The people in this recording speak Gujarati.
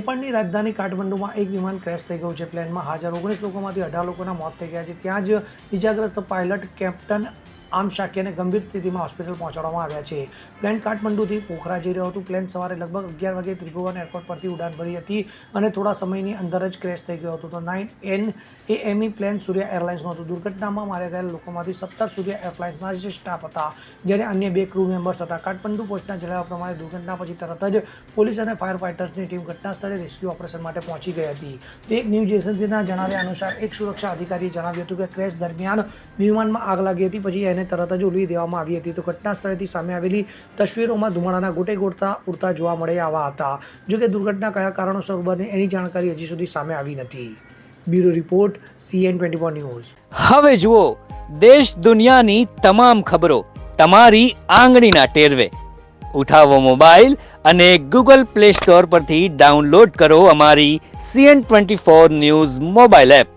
નેપાળની રાજધાની કાઠમંડુમાં એક વિમાન ક્રેશ થઈ ગયું છે. પ્લેનમાં હાજર ઓગણીસ લોકોમાંથી અઢાર લોકોના મોત થઈ ગયા છે. ત્યાં જ ઇજાગ્રસ્ત પાયલટ કેપ્ટન આમ શાક્યને ગંભીર સ્થિતિમાં હોસ્પિટલ પહોંચાડવામાં આવ્યા છે. પ્લેન કાઠમંડુથી પોખરા જઈ રહ્યો હતું. પ્લેન સવારે લગભગ અગિયાર વાગે ત્રિભુવન એરપોર્ટ પરથી ઉડાન ભરી હતી અને થોડા સમયની અંદર જ ક્રેશ થઈ ગયો હતો. તો nine N A M E plane Surya એરલાઇન્સનું હતું દુર્ઘટનામાં માર્યા ગયેલા લોકોમાંથી સત્તર સૂર્યા એરલાઇન્સના જે સ્ટાફ હતા, જ્યારે અન્ય બે ક્રૂ મેમ્બર્સ હતા. કાઠમંડુ પોસ્ટના જણાવ્યા પ્રમાણે દુર્ઘટના પછી તરત જ પોલીસ અને ફાયર ફાઇટર્સની ટીમ ઘટના સ્થળે રેસ્ક્યુ ઓપરેશન માટે પહોંચી ગઈ હતી. એક ન્યૂઝ એજન્સીના જણાવ્યા અનુસાર એક સુરક્ષા અધિકારીએ જણાવ્યું હતું કે ક્રેશ દરમિયાન વિમાનમાં આગ લાગી હતી. પછી એને તરત જ ઉલવી દેવામાં આવી હતી. તો ઘટના સ્થળેથી સામે આવેલી તસવીરોમાં ધુમાડાના ગોટે ગોટતા ઉડતા જોવા મળે આવા હતા. જોકે દુર્ઘટના કયા કારણોસર બને એની જાણકારી હજી સુધી સામે આવી નથી. Bureau report CN twenty four news. હવે જુઓ, દેશ દુનિયાની તમામ ખબરો તમારી આંગળીના ટેરવે. ઉઠાવો મોબાઈલ અને ગૂગલ પ્લે સ્ટોર પરથી ડાઉનલોડ કરો અમારી CN twenty four news mobile app.